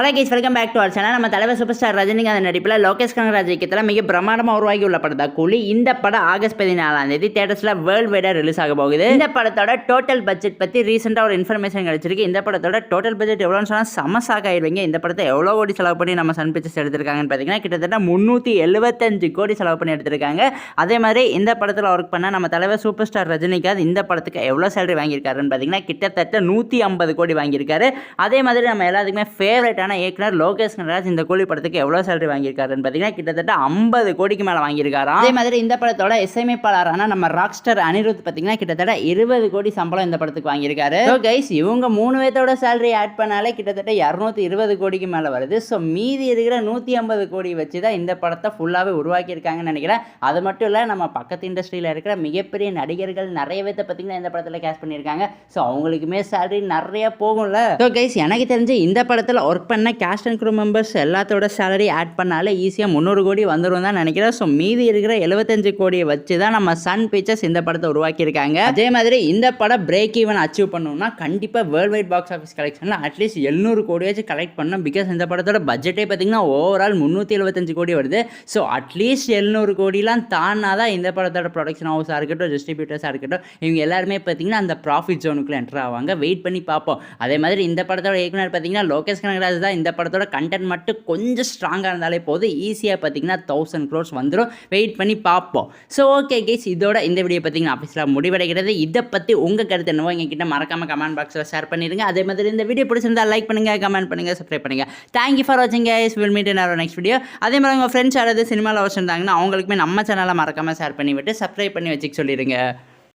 Hello guys welcome back to our channel நம்ம தலைவர் super star Rajinikanth நடிப்பில் லோகேஷ் கனகராஜ் இயக்கத்தில் மிக பிரமாண்டமாக உருவாகி உள்ள படம் தான் கூலி. இந்த படம் ஆகஸ்ட் பதினாலாம் தேதி தேட்டர்ஸில் வேர்ல்டு வைடாக ரிலீஸ் ஆக போகுது. இந்த படத்தோட டோட்டல் பட்ஜெட் பற்றி ரீசெண்டாக ஒரு இன்ஃபர்மேஷன் கிடைச்சிருக்கு. இந்த படத்தோட டோட்டல் பட்ஜெட் எவ்வளோன்னு சொன்னால் சமசாக ஆயிடுவீங்க இந்த படத்தை எவ்வளோ கோடி செலவு பண்ணி நம்ம சன் பிக்சர்ஸ் எடுத்திருக்காங்கன்னு பார்த்தீங்கன்னா கிட்டத்தட்ட முந்நூற்றி எழுபத்தஞ்சு கோடி செலவு பண்ணி எடுத்திருக்காங்க. அதே மாதிரி இந்த படத்தில் ஒர்க் பண்ண நம்ம தலைவர் சூப்பர் ஸ்டார் ரஜினிகாந்த் இந்த படத்துக்கு எவ்வளோ சேலரி வாங்கியிருக்காருன்னு பார்த்தீங்கன்னா கிட்டத்தட்ட நூற்றி ஐம்பது கோடி வாங்கியிருக்காரு. அதே மாதிரி நம்ம எல்லாத்துக்குமே ஃபேவரட்டான இயக்குனர் லோகேஷ் கனராஜ் இந்த கூலி படத்துக்கு எவ்வளோ சேலரி வாங்கியிருக்காருன்னு பார்த்தீங்கன்னா கிட்டத்தட்ட ஐம்பது கோடிக்கு மேலே வாங்கியிருக்காராம். அதே மாதிரி இந்த படத்தோட இசையமைப்பாளரான நம்ம ராக்ஸ்டர் அனிருத் பார்த்தீங்கன்னா கிட்டத்தட்ட இருபது கோடி சம்பளம் இந்த படத்துக்கு வாங்கியிருக்காரு. ஸோ கைஸ் இவங்க மூணு பேர்த்தோட சேலரி ஆட் பண்ணாலே கிட்டத்தட்ட இரநூத்தி இருபது கோடிக்கு மேலே வருது. ஸோ மீதி இருக்கிற நூற்றி ஐம்பது கோடி வச்சு தான் இந்த படத்தை ஃபுல்லாகவே உருவாக்கியிருக்காங்கன்னு நினைக்கிறேன். அது மட்டும் இல்லை நம்ம பக்கத்து இண்டஸ்ட்ரியில் இருக்கிற மிகப்பெரிய நடிகர்கள் நிறைய பேர்த்த பார்த்தீங்கன்னா இந்த படத்தில் கேஷ் பண்ணியிருக்காங்க. ஸோ அவங்களுக்குமே சேலரி நிறைய போகும்ல. ஸோ கைஸ் எனக்கு தெரிஞ்சு இந்த படத்தில் ஒர்க் பண்ண கேஸ்ட் அண்ட் க்ரூ மெம்பர்ஸ் எல்லாத்தோட சேலரி ஆட் பண்ணாலே ஈஸியாக முந்நூறு கோடி வந்துடும் தான் நினைக்கிறேன். ஸோ மீதி இருக்கிற எழுபத்தஞ்சு கோடியை வச்சு தான் நம்ம சன் பிக்சர்ஸ் இந்த படத்தை உருவாக்கியிருக்காங்க. அதே மாதிரி இந்த படம் பிரேக் ஈவன் அச்சீவ் பண்ணணும்னா கண்டிப்பாக வேர்ல்டு வைட் பாக்ஸ் ஆஃபீஸ் கலெக்ஷனில் அட்லீஸ்ட் எழுநூறு கோடியாச்சும் கலெக்ட் பண்ணணும். பிகாஸ் இந்த படத்தோட பட்ஜெட்டே பார்த்தீங்கன்னா ஓவரால் முந்நூற்றி எழுபத்தஞ்சு கோடி வருது. ஸோ அட்லீஸ்ட் எழுநூறு கோடிலாம் தானா தான் இந்த படத்தோட ப்ரொடக்ஷன் ஹவுஸாக இருக்கட்டும் டிஸ்ட்ரிபியூட்டர்ஸாக இருக்கட்டும் இவங்க எல்லாருமே பார்த்தீங்கன்னா அந்த ப்ராஃபிட் ஜோனுக்குள்ளே என்டர் ஆவாங்க. வெயிட் பண்ணி பார்ப்போம். அதே மாதிரி இந்த படத்தோட இயக்குனர் பார்த்தீங்கன்னா லோகேஷ் கனகராஜ் தான் இந்த படத்தோட கண்டென்ட் மட்டும் கொஞ்சம் ஸ்ட்ராங்காக இருந்தாலே போதும். ஈஸியாக பார்த்தீங்கன்னா தௌசண்ட் க்ரோர்ஸ் வந்துடும் வெயிட் பண்ணி பார்ப்போம். ஸோ ஓகே கேஸ் இதோட இந்த வீடியோ பார்த்தீங்கன்னா ஆஃபீஸில் முடிவடைகிறது. இதை பற்றி உங்கள் கருத்து என்னவோ எங்ககிட்ட மறக்காமல் கமெண்ட் பாக்ஸில் ஷேர் பண்ணிடுங்க அதே மாதிரி இந்த வீடியோ பிடிச்சிருந்தா லைக் பண்ணுங்கள் கமெண்ட் பண்ணுங்கள் சப்ஸ்கிரைப் பண்ணுங்கள் தேங்க்யூ ஃபார் வாட்சிங் guys will meet in next video அதே மாதிரி உங்கள் ஃப்ரெண்ட்ஸ் யாராவது சினிமாவில் வச்சுருந்தாங்கன்னா அவங்களுக்குமே நம்ம சேனலை மறக்காமல் ஷேர் பண்ணி விட்டு சப்ஸ்கிரைப் பண்ணி வச்சுக்க சொல்லிடுங்க